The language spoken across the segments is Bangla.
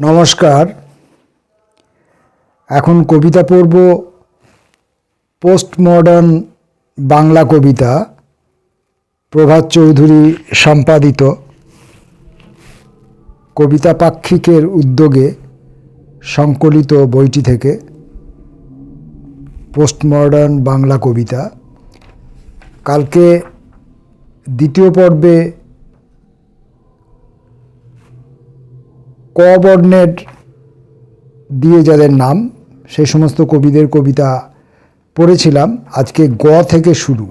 নমস্কার। এখন কবিতা পড়ব পোস্ট মডার্ন বাংলা কবিতা, প্রভাত চৌধুরী সম্পাদিত। কবিতা পাক্ষিকের উদ্যোগে সংকলিত বইটি থেকে পোস্ট মডার্ন বাংলা কবিতা। কালকে দ্বিতীয় পর্বে ক বর্ণের দিয়ে যাদের নাম, সেই সমস্ত কবিদের কবিতা পড়েছিলাম। আজকে গ থেকে শুরু।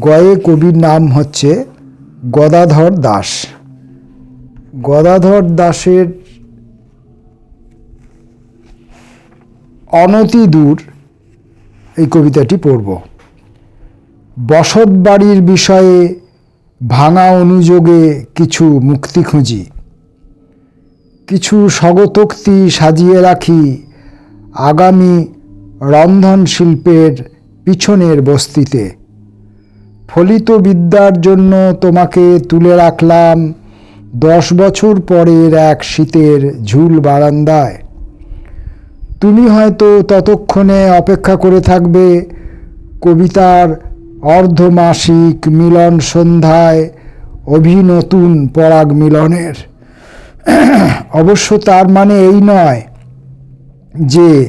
গয়ে কবির নাম হচ্ছে গদাধর দাস। গদাধর দাসের অনতি দূর এই কবিতাটি পড়ব। বসত বাড়ির বিষয়ে ভাঙা অনুযোগে কিছু মুক্তি খুঁজি। কিছু স্বগতোক্তি সাজিয়ে রাখি আগামী রন্ধন শিল্পের পিছনের বস্তিতে। ফলিত বিদ্যার জন্য তোমাকে তুলে রাখলাম দশ বছর পরের এক শীতের ঝুল বারান্দায়। তুমি হয়তো ততক্ষণে অপেক্ষা করে থাকবে কবিতার অর্ধমাসিক মিলন সন্ধ্যায় অভিনতুন পরাগ মিলনের অবশ্য তার মানে এই নয় যে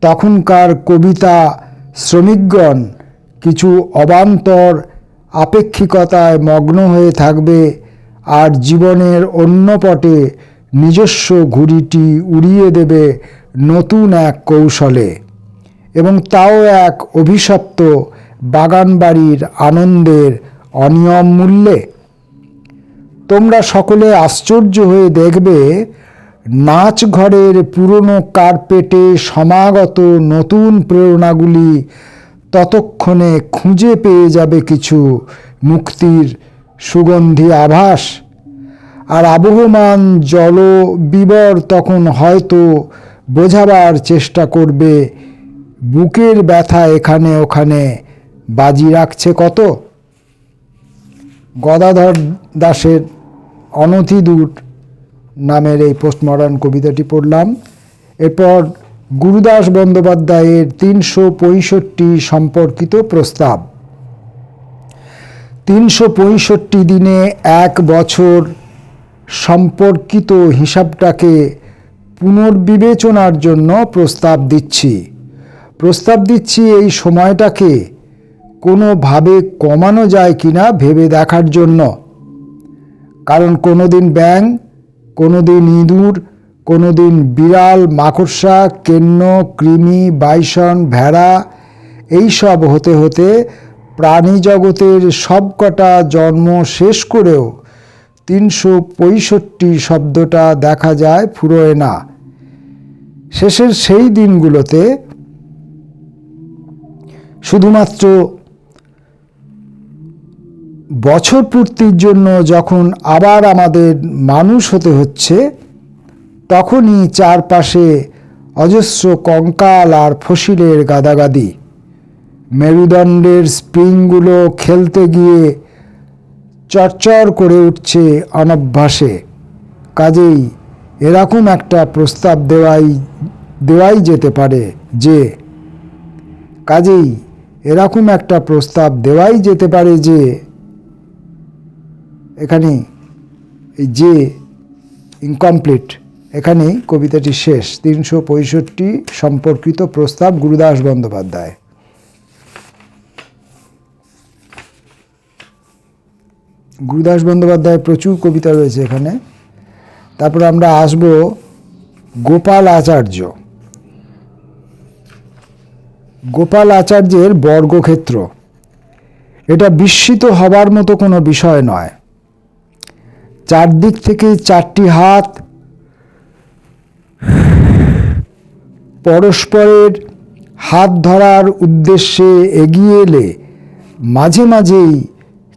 তখনকার কবিতা শ্রমিকগণ কিছু অবান্তর আপেক্ষিকতায় মগ্ন হয়ে থাকবে আর জীবনের অন্য পটে নিজস্ব ঘুড়িটি উড়িয়ে দেবে নতুন এক কৌশলে। এবং তাও এক অভিশপ্ত বাগানবাড়ির আনন্দের অনিয়ম মূল্যে। তোমরা সকলে আশ্চর্য হয়ে দেখবে নাচ ঘরের পুরনো কার্পেটে সমাগত নতুন প্রেরণাগুলি ততক্ষণে খুঁজে পেয়ে যাবে কিছু মুক্তির সুগন্ধি আভাস। আর আবহমান জল বিবর তখন হয়তো বোঝাবার চেষ্টা করবে, বুকের ব্যথা এখানে ওখানে বাজি রাখছে কত? গদাধর দাসের অনথি দূর নামের এই পোস্টমডার্ন কবিতাটি পড়লাম। এরপর গুরুদাস বন্দ্যোপাধ্যায়ের তিনশো পঁয়ষট্টি সম্পর্কিত প্রস্তাব। তিনশো পঁয়ষট্টি দিনে এক বছর সম্পর্কিত হিসাবটাকে পুনর্বিবেচনার জন্য প্রস্তাব দিচ্ছি। প্রস্তাব দিচ্ছি এই সময়টাকে কোনোভাবে কমানো যায় কিনা ভেবে দেখার জন্য। কারণ কোনো দিন ব্যাং কোনো দিন ইঁদুর কোনো দিন বিড়াল, মাকড়সা, কেন্ন, কৃমি, বাইসন, ভেড়া এই সব হতে হতে প্রাণী জগতের সবকটা জন্ম শেষ করেও তিনশো পঁয়ষট্টি শব্দটা দেখা যায় ফুরোয় না। শেষের সেই দিনগুলোতে শুধুমাত্র বছর পূর্তির জন্য যখন আবার আমাদের মানুষ হতে হচ্ছে, তখনই চারপাশে অজস্র কঙ্কাল আর ফসিলের গাদাগাদি। মেরুদণ্ডের স্প্রিংগুলো খেলতে গিয়ে চরচর করে উঠছে অনভ্যাসে। কাজেই এরকম একটা প্রস্তাব দেওয়াই দেওয়াই যেতে পারে যে, কাজেই এরকম একটা প্রস্তাব দেওয়াই যেতে পারে যে এখানে যে ইনকমপ্লিট এখানেই কবিতাটি শেষ, তিনশো পঁয়ষট্টি সম্পর্কিত প্রস্তাব গুরুদাস বন্দ্যোপাধ্যায়। গুরুদাস বন্দ্যোপাধ্যায়ের প্রচুর কবিতা রয়েছে এখানে। তারপর আমরা আসব গোপাল আচার্য। গোপাল আচার্যের বর্গক্ষেত্র। এটা বিস্মিত হবার মতো কোনো বিষয় নয়। চারদিক থেকে চারটি হাত পরস্পরের হাত ধরার উদ্দেশ্যে এগিয়ে এলে মাঝে মাঝেই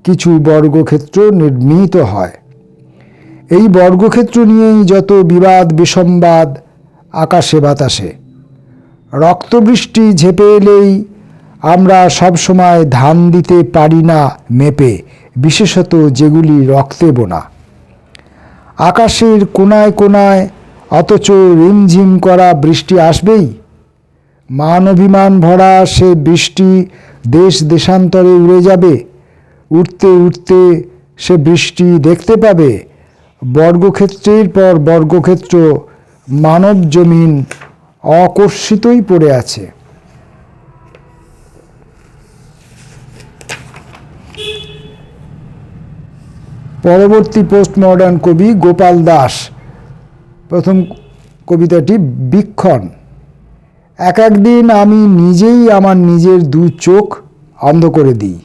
কিছু বর্গক্ষেত্র নির্মিত হয়। এই বর্গক্ষেত্র নিয়েই যত বিবাদ, বিসম্বাদ, আকাশে বাতাসে, রক্তবৃষ্টি ঝেপে এলেই আমরা সবসময় ধান দিতে পারি না মেপে, বিশেষত যেগুলি রক্তে বোনা। আকাশের কোনায় কোনায় অথচ রিমঝিম করা বৃষ্টি আসবেই। মান অভিমান ভরা সে বৃষ্টি দেশ দেশান্তরে উড়ে যাবে। উঠতে উঠতে সে বৃষ্টি দেখতে পাবে। বর্গক্ষেত্রের পর বর্গক্ষেত্র মানব জমিন অকর্ষিতই পড়ে আছে। পরবর্তী পোস্ট মডার্ন কবি গোপাল দাস। প্রথম কবিতাটি বিক্ষণ। এক একদিন আমি নিজেই আমার নিজের দু চোখ অন্ধ করে দিই।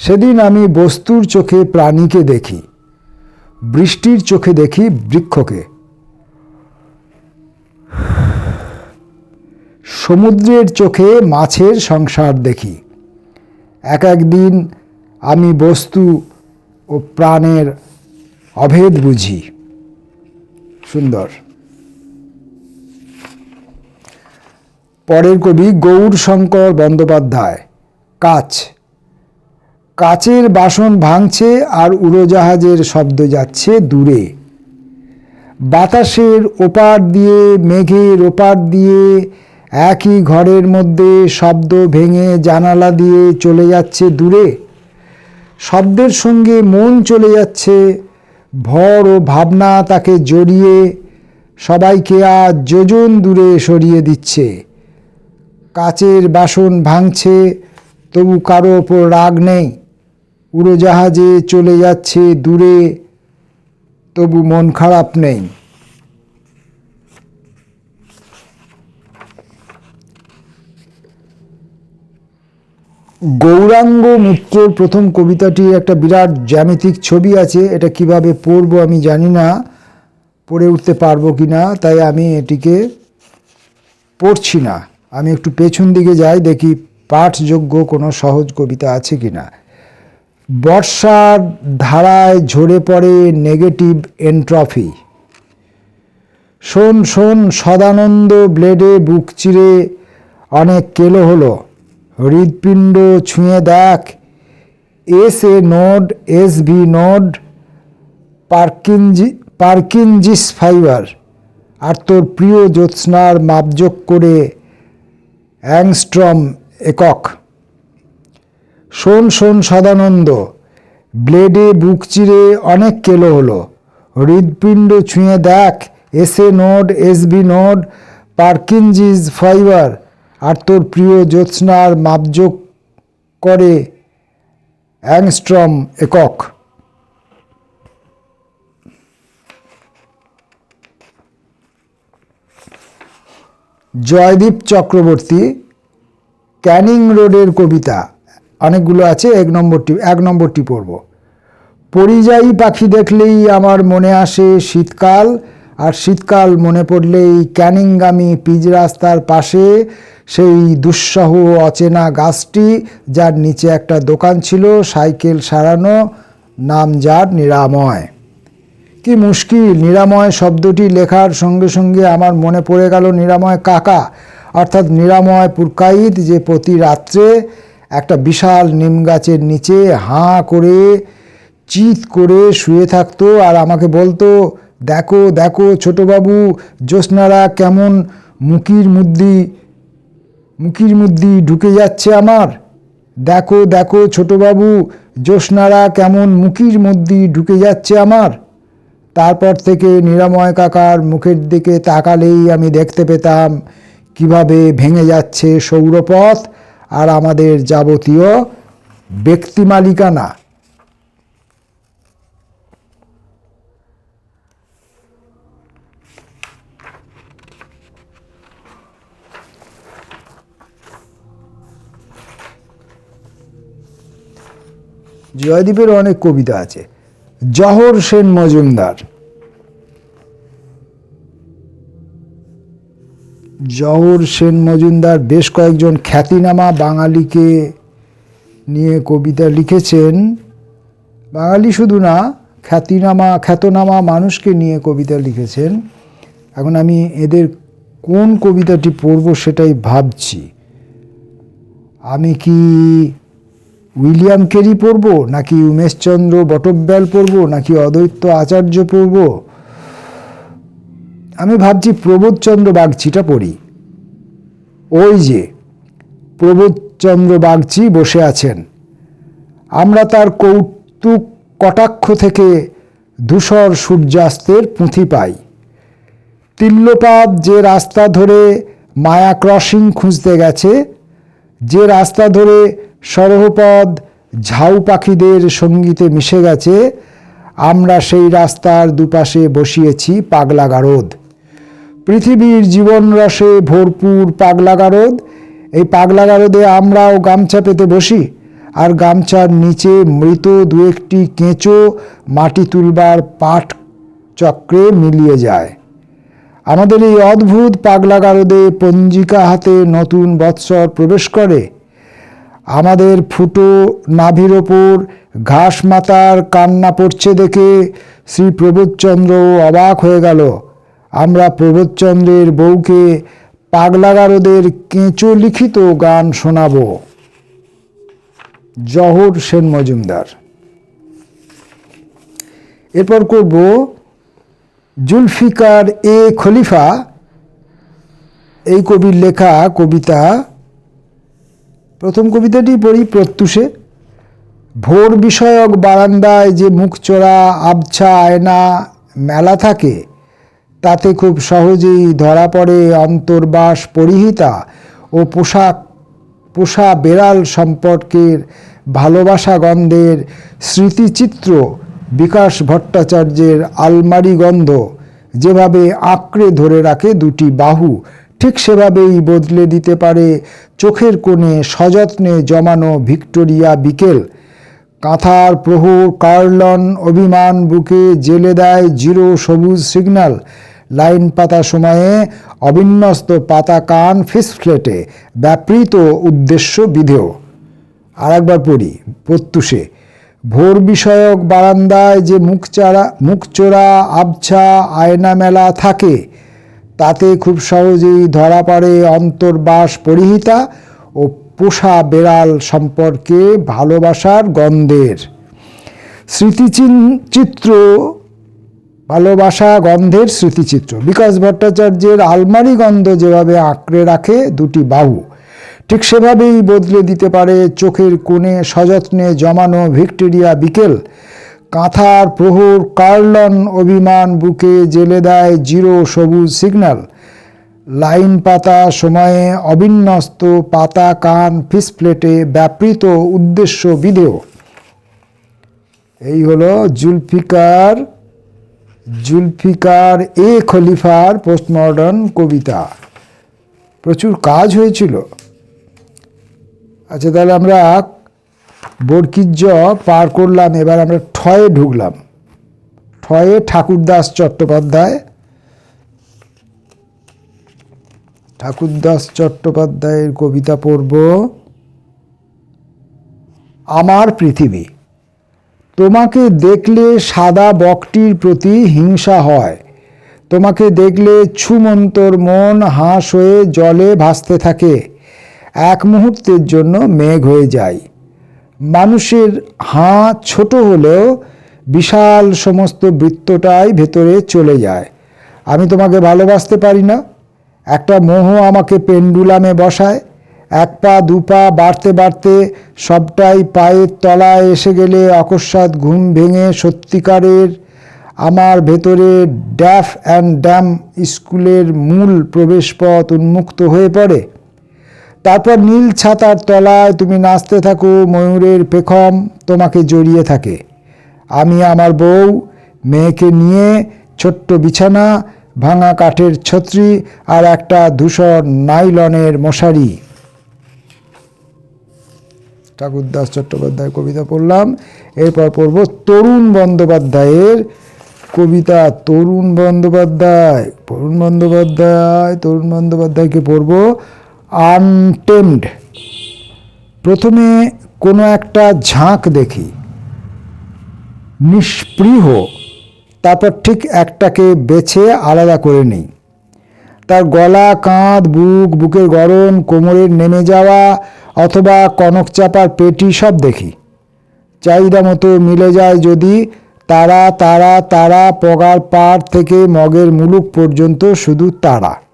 সেদিন আমি বস্তুর চোখে প্রাণীকে দেখি, বৃষ্টির চোখে দেখি বৃক্ষকে। সমুদ্রের চোখে মাছের সংসার দেখি। এক একদিন আমি বস্তু ও প্রাণের অভেদ বুঝি। সুন্দর। পরের কবি গৌর শঙ্কর বন্দ্যোপাধ্যায়, কাচ। কাচের বাসন ভাঙছে আর উড়োজাহাজের শব্দ যাচ্ছে দূরে। বাতাসের ওপার দিয়ে, মেঘের ওপার দিয়ে, একই ঘরের মধ্যে শব্দ ভেঙে জানালা দিয়ে চলে যাচ্ছে দূরে। শব্দের সঙ্গে মন চলে যাচ্ছে। ভর ও ভাবনা তাকে জড়িয়ে সবাইকে আজ যোজন দূরে সরিয়ে দিচ্ছে। কাচের বাসন ভাঙছে, তবু কারও ওপর রাগ নেই। উড়োজাহাজে চলে যাচ্ছে দূরে, তবু মন খারাপ নেই। গৌরাঙ্গ মিত্রর প্রথম কবিতাটি একটা বিরাট জ্যামিতিক ছবি আছে, এটা কীভাবে পড়ব আমি জানি না, পড়ে উঠতে পারব কি না তাই আমি এটিকে পড়ছি না। আমি একটু পেছন দিকে যাই, দেখি পাঠযোগ্য কোনো সহজ কবিতা আছে কি না বর্ষার ধারায় ঝরে পড়ে নেগেটিভ এন্ট্রফি। শোন শোন, সদানন্দ ব্লেডে বুক চিরে অনেক কেলো হলো। হৃদপিণ্ড ছুঁয়ে দেখ। S A node S V node Purkinje Purkinje's fibre আর তোর প্রিয় জ্যোৎস্নার মাপযোগ করে অ্যাংস্ট্রম একক। শোন শোন সদানন্দ, ব্লেডে বুক চিরে অনেক কেলো হলো। হৃদপিণ্ড ছুঁয়ে দেখ S A node S B node Purkinje's fibre আর তোর প্রিয় জ্যোৎস্নার মাপযোগ করে অ্যাংস্ট্রম একক। জয়দীপ চক্রবর্তী, ক্যানিং রোডের কবিতা। অনেকগুলো আছে, এক নম্বরটি এক নম্বরটি পড়ব। পরিযায়ী পাখি দেখলেই আমার মনে আসে শীতকাল আর শীতকাল মনে পড়লেই ক্যানিংগামী পিচ রাস্তার পাশে সেই দুঃসহ অচেনা গাছটি, যার নিচে একটা দোকান ছিল, সাইকেল সারানো, নাম যার নিরাময়। কি মুশকিল, নিরাময় শব্দটি লেখার সঙ্গে সঙ্গে আমার মনে পড়ে গেল নিরাময় কাকা, অর্থাৎ নিরাময় পুরকাইত যে প্রতি রাত্রে একটা বিশাল নিম গাছের নিচে হাঁ করে, চিত করে শুয়ে থাকতো আর আমাকে বলতো দেখো দেখো ছোটবাবু, জ্যোৎস্নারা কেমন মুকির মুদ্দি মুকির মুদ্দি ঢুকে যাচ্ছে আমার। দেখো দেখো ছোটবাবু, জ্যোৎস্নারা কেমন মুকির মধ্যে ঢুকে যাচ্ছে আমার। তারপর থেকে নিরাময় কাকার মুখের দিকে তাকালেই আমি দেখতে পেতাম কীভাবে ভেঙে যাচ্ছে সৌরপথ আর আমাদের যাবতীয় ব্যক্তি মালিকানা। জয়দীপের অনেক কবিতা আছে। জহর সেন মজুমদার। জহর সেন মজুমদার বেশ কয়েকজন খ্যাতিনামা বাঙালিকে নিয়ে কবিতা লিখেছেন। বাঙালি শুধু না, খ্যাতিনামা, খ্যাতনামা মানুষকে নিয়ে কবিতা লিখেছেন। এখন আমি এদের কোন কবিতাটি পড়ব সেটাই ভাবছি। আমি কি উইলিয়াম কেরি পড়ব, নাকি উমেশচন্দ্র বটব্যাল পড়ব, নাকি অদ্বৈত আচার্য পড়ব? আমি ভাবছি প্রবোধচন্দ্র বাগচিটা পড়ি। ওই যে, প্রবোধচন্দ্র বাগচি বসে আছেন। আমরা তার কৌতুক কটাক্ষ থেকে ধূসর সূর্যাস্তের পুঁথি পাই। তিল্যপাত যে রাস্তা ধরে মায়া ক্রসিং খুঁজতে গেছে, যে রাস্তা ধরে সরহপদ ঝাউ পাখিদের সঙ্গীতে মিশে গেছে। আমরা সেই রাস্তার দুপাশে বসিয়েছি পাগলা গারদ পৃথিবীর জীবন রসে ভরপুর পাগলা গারদ এই পাগলা গারদে আমরাও গামছা পেতে বসি আর গামছার নিচে মৃত দু একটি কেঁচো মাটি তুলবার পাট চক্রে মিলিয়ে যায়। আমাদের এই অদ্ভুত পাগলা গারদে পঞ্জিকা হাতে নতুন বৎসর প্রবেশ করে। আমাদের ফুটো নাভির ওপর ঘাস মাতার কান্না পড়ছে দেখে শ্রী প্রবোধচন্দ্র অবাক হয়ে গেল। আমরা প্রবোধচন্দ্রের বউকে পাগলা গারদের কেঁচো লিখিত গান শোনাব। জহর সেন মজুমদার। এরপর করব জুলফিকার এ খলিফা। এই কবির লেখা কবিতা প্রথম কবিতাটি পড়ি প্রত্যুষে। ভোর বিষয়ক বারান্দায় যে মুখচোরা আবছা আয়না মেলা থাকে, তাতে খুব সহজেই ধরা পড়ে অন্তর্বাস পরিহিতা ও পোশাক, পোষা বেড়াল সম্পর্কের ভালোবাসা গন্ধের স্মৃতিচিত্র, বিকাশ ভট্টাচার্যের আলমারি গন্ধ যেভাবে আঁকড়ে ধরে রাখে দুটি বাহু। ঠিক সেভাবেই বদলে দিতে পারে চোখের কোণে সযত্নে জমানো ভিক্টোরিয়া বিকেল। কাঁথার প্রহর কার্লন অভিমান বুকে জেলে দেয় জিরো সবুজ সিগন্যাল। লাইন পাতা সময়ে অবিন্যস্ত পাতা কান ফিসফ্লেটে ব্যাপৃত উদ্দেশ্য বিধেয়। আর একবার পড়ি, প্রত্যুষে। ভোর বিষয়ক বারান্দায় যে মুখচারা মুখচোরা, আবছা আয়না মেলা থাকে। তাতে খুব সহজেই ধরা পড়ে অন্তর্বাস পরিহিতা ও পোষা বেড়াল সম্পর্কে ভালোবাসার গন্ধের। স্মৃতিচিত্র ভালোবাসা গন্ধের স্মৃতিচিত্র। বিকাশ ভট্টাচার্যের আলমারি গন্ধ যেভাবে আঁকড়ে রাখে দুটি বাহু, ঠিক সেভাবেই বদলে দিতে পারে চোখের কোণে সযত্নে জমানো ভিক্টোরিয়া বিকেল কাঁথার প্রহর কার্লন অভিমান বুকে জেলে দেয় জিরো সবুজ সিগন্যাল। লাইন পাতা সময়ে অবিন্যস্ত, পাতা কান ফিসপ্লেটে ব্যাপৃত উদ্দেশ্য বিধেয় এই হলো জুলফিকার জুলফিকার এ খলিফার পোস্টমডার্ন কবিতা। প্রচুর কাজ হয়েছিল। আচ্ছা তাহলে আমরা বরকিজ্জ পার করলাম, এবার আমরা ঠয়ে ঢুকলাম। ঠয়ে ঠাকুরদাস চট্টোপাধ্যায়, ঠাকুরদাস চট্টোপাধ্যায়ের কবিতা পড়ব, আমার পৃথিবী। তোমাকে দেখলে সাদা বকটির প্রতি হিংসা হয়। তোমাকে দেখলে ছুমন্তর মন হাঁস হয়ে জলে ভাসতে থাকে। এক মুহূর্তের জন্য মেঘ হয়ে যায়। মানুষের হাঁ ছোট হলেও বিশাল সমস্ত বৃত্তটাই ভেতরে চলে যায়। আমি তোমাকে ভালোবাসতে পারি না। একটা মোহ আমাকে পেন্ডুলামে বসায়। এক পা, দু পা বাড়তে বাড়তে সবটাই পায়ের তলায় এসে গেলে অকস্মাৎ ঘুম ভেঙে সত্যিকারের আমার ভেতরে ড্যাফ অ্যান্ড ড্যাম স্কুলের মূল প্রবেশপথ উন্মুক্ত হয়ে পড়ে। তারপর নীল ছাতার তলায় তুমি নাচতে থাকো, ময়ূরের পেখম তোমাকে জড়িয়ে থাকে। আমি আমার বউ, মেয়েকে নিয়ে ছোট্ট বিছানা, ভাঙা কাঠের ছত্রি আর একটা ধূসর নাইলনের মশারি। ঠাকুরদাস চট্টোপাধ্যায়ের কবিতা পড়লাম। এরপর পড়ব তরুণ বন্দ্যোপাধ্যায়ের কবিতা। তরুণ বন্দ্যোপাধ্যায় তরুণ বন্দ্যোপাধ্যায়, তরুণ বন্দ্যোপাধ্যায়কে পড়ব আনটেমড প্রথমে কোনো একটা ঝাঁক দেখি। নিষ্পৃহ তারপর ঠিক একটাকে বেছে আলাদা করে নিই। তার গলা, কাঁধ, বুক, বুকের গরম কোমরের নেমে যাওয়া অথবা কনক চাপার পেটি সব দেখি। চাহিদা মতো মিলে যায় যদি তারা তারা তারা পগার পাড় থেকে মগের মুলুক পর্যন্ত শুধু তারা।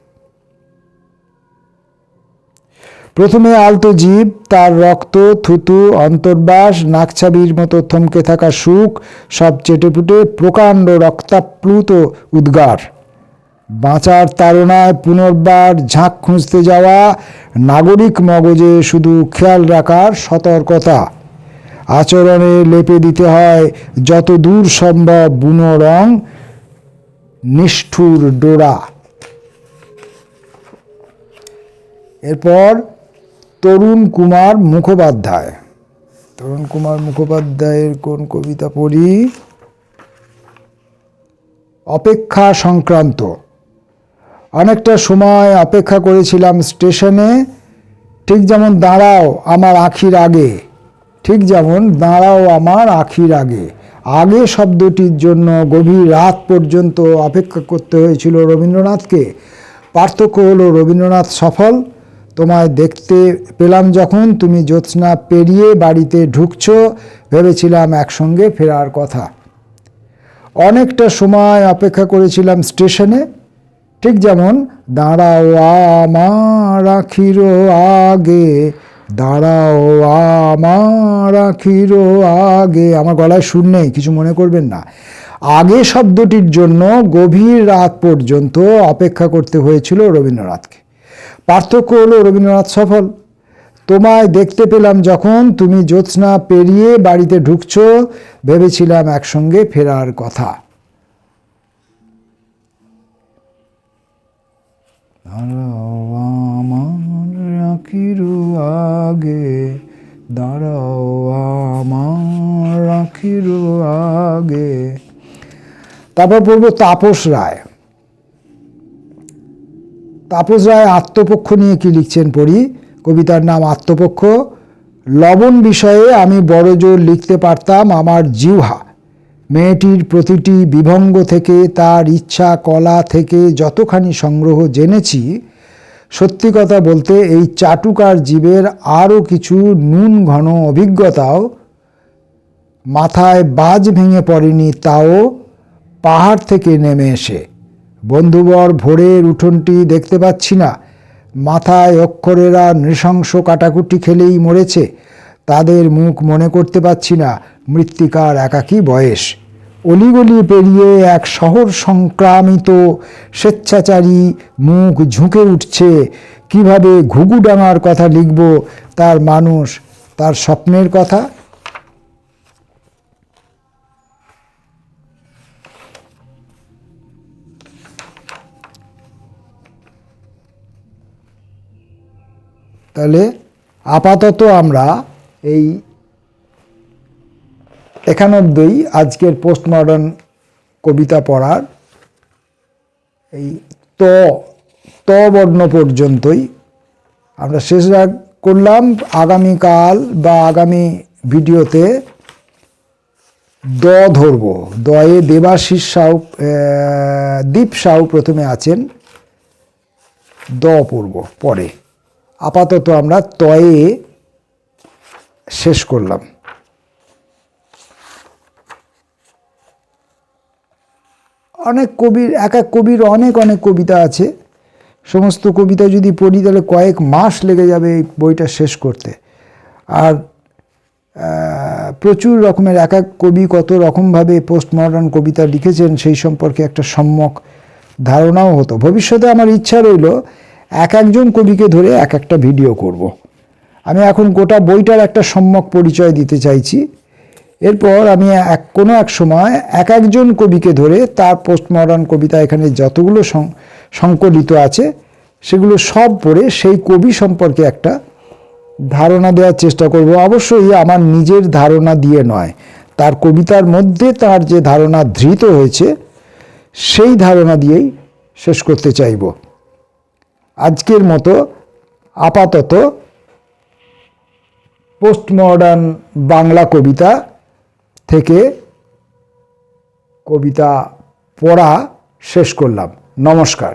প্রথমে আলতো জীব, তার রক্ত, থুতু, অন্তর্বাস, নাকছাবির মতো থমকে থাকা সুখ, সব চেটেপুটে প্রকাণ্ড রক্তাপ্লুত উদ্গার। বাঁচার তাড়নায় পুনর্বার ঝাঁক খুঁজতে যাওয়া নাগরিক মগজে শুধু খেয়াল রাখার সতর্কতা। আচরণে লেপে দিতে হয় যত দূর সম্ভব বুনো রং, নিষ্ঠুর ডোরা। এরপর তরুণ কুমার মুখোপাধ্যায়। তরুণ কুমার মুখোপাধ্যায়ের কোন কবিতা পড়ি? অপেক্ষা সংক্রান্ত। অনেকটা সময় অপেক্ষা করেছিলাম স্টেশনে। ঠিক যেমন দাঁড়াও আমার আখির আগে। ঠিক যেমন দাঁড়াও আমার আখির আগে। আগে শব্দটির জন্য গভীর রাত পর্যন্ত অপেক্ষা করতে হয়েছিল রবীন্দ্রনাথকে। পার্থক্য হলো রবীন্দ্রনাথ সফল তোমায় দেখতে পেলাম যখন তুমি জ্যোৎস্না পেরিয়ে বাড়িতে ঢুকছো, ভেবেছিলাম একসঙ্গে ফেরার কথা। অনেকটা সময় অপেক্ষা করেছিলাম স্টেশনে। ঠিক যেমন, দাঁড়াও আমার আখির আগে, দাঁড়াও আমার আখির আগে। আমার গলায় সুর নেই, কিছু মনে করবেন না। আগে শব্দটির জন্য গভীর রাত পর্যন্ত অপেক্ষা করতে হয়েছিল রবীন্দ্রনাথকে। পার্থক্য হলো রবীন্দ্রনাথ সফল। তোমায় দেখতে পেলাম যখন তুমি জ্যোৎস্না পেরিয়ে বাড়িতে ঢুকছো, ভেবেছিলাম একসঙ্গে ফেরার কথা। আগে, দাঁড়াও আগে। তারপর পড়ব তাপস রায়। তাপস রায় আত্মপক্ষ নিয়ে কি লিখছেন পড়ি? কবিতার নাম আত্মপক্ষ। লবণ বিষয়ে আমি বড় জোর লিখতে পারতাম আমার জিহ্বা। মেয়েটির প্রতিটি বিভঙ্গ থেকে, তার ইচ্ছা, কলা থেকে যতখানি সংগ্রহ জেনেছি, সত্যি কথা বলতে এই চাটুকার জীবের আরও কিছু নুন ঘন অভিজ্ঞতাও মাথায় বাজ ভেঙে পড়েনি, তাও পাহাড় থেকে নেমে এসে। বন্ধুবর ভোরের উঠোনটি দেখতে পাচ্ছি না। মাথায় অক্ষরেরা নৃশংস কাটাকুটি খেলেই মরেছে। তাদের মুখ মনে করতে পাচ্ছি না, মৃত্তিকার একাকী বয়স। অলিগলি পেরিয়ে এক শহর সংক্রামিত স্বেচ্ছাচারী মুখ ঝুঁকে উঠছে। কীভাবে ঘুঘুডাঙার কথা লিখব, তার মানুষ তার স্বপ্নের কথা? তাহলে আপাতত আমরা এই একানব্বই আজকের পোস্ট মডার্ন কবিতা পড়ার এই ত ত বর্ণ পর্যন্তই আমরা শেষ রাগ করলাম। আগামীকাল বা আগামী ভিডিওতে দ ধরব। দয়ে দেবাশিস সাউ দীপ সাউ প্রথমে আছেন। দ পড়ব, পরে। আপাতত আমরা তয়ে শেষ করলাম। অনেক কবির, এক এক কবির অনেক অনেক কবিতা আছে। সমস্ত কবিতা যদি পড়ি, তাহলে কয়েক মাস লেগে যাবে এই বইটা শেষ করতে। আর প্রচুর রকমের এক এক কবি কত রকমভাবে পোস্ট মডার্ন কবিতা লিখেছেন, সেই সম্পর্কে একটা সম্যক ধারণাও হতো। ভবিষ্যতে আমার ইচ্ছা রইল এক একজন কবিকে ধরে এক একটা ভিডিও করব। আমি এখন গোটা বইটার একটা সম্যক পরিচয় দিতে চাইছি। এরপর আমি এক, কোনো এক সময় এক একজন কবিকে ধরে তার পোস্ট মডার্ন কবিতা এখানে যতগুলো সংকলিত আছে, সেগুলো সব পড়ে সেই কবি সম্পর্কে একটা ধারণা দেওয়ার চেষ্টা করব। অবশ্যই আমার নিজের ধারণা দিয়ে নয়। তার কবিতার মধ্যে তার যে ধারণা ধৃত হয়েছে, সেই ধারণা দিয়েই শেষ করতে চাইব। আজকের মতো আপাতত পোস্ট মডার্ন বাংলা কবিতা থেকে কবিতা পড়া শেষ করলাম। নমস্কার।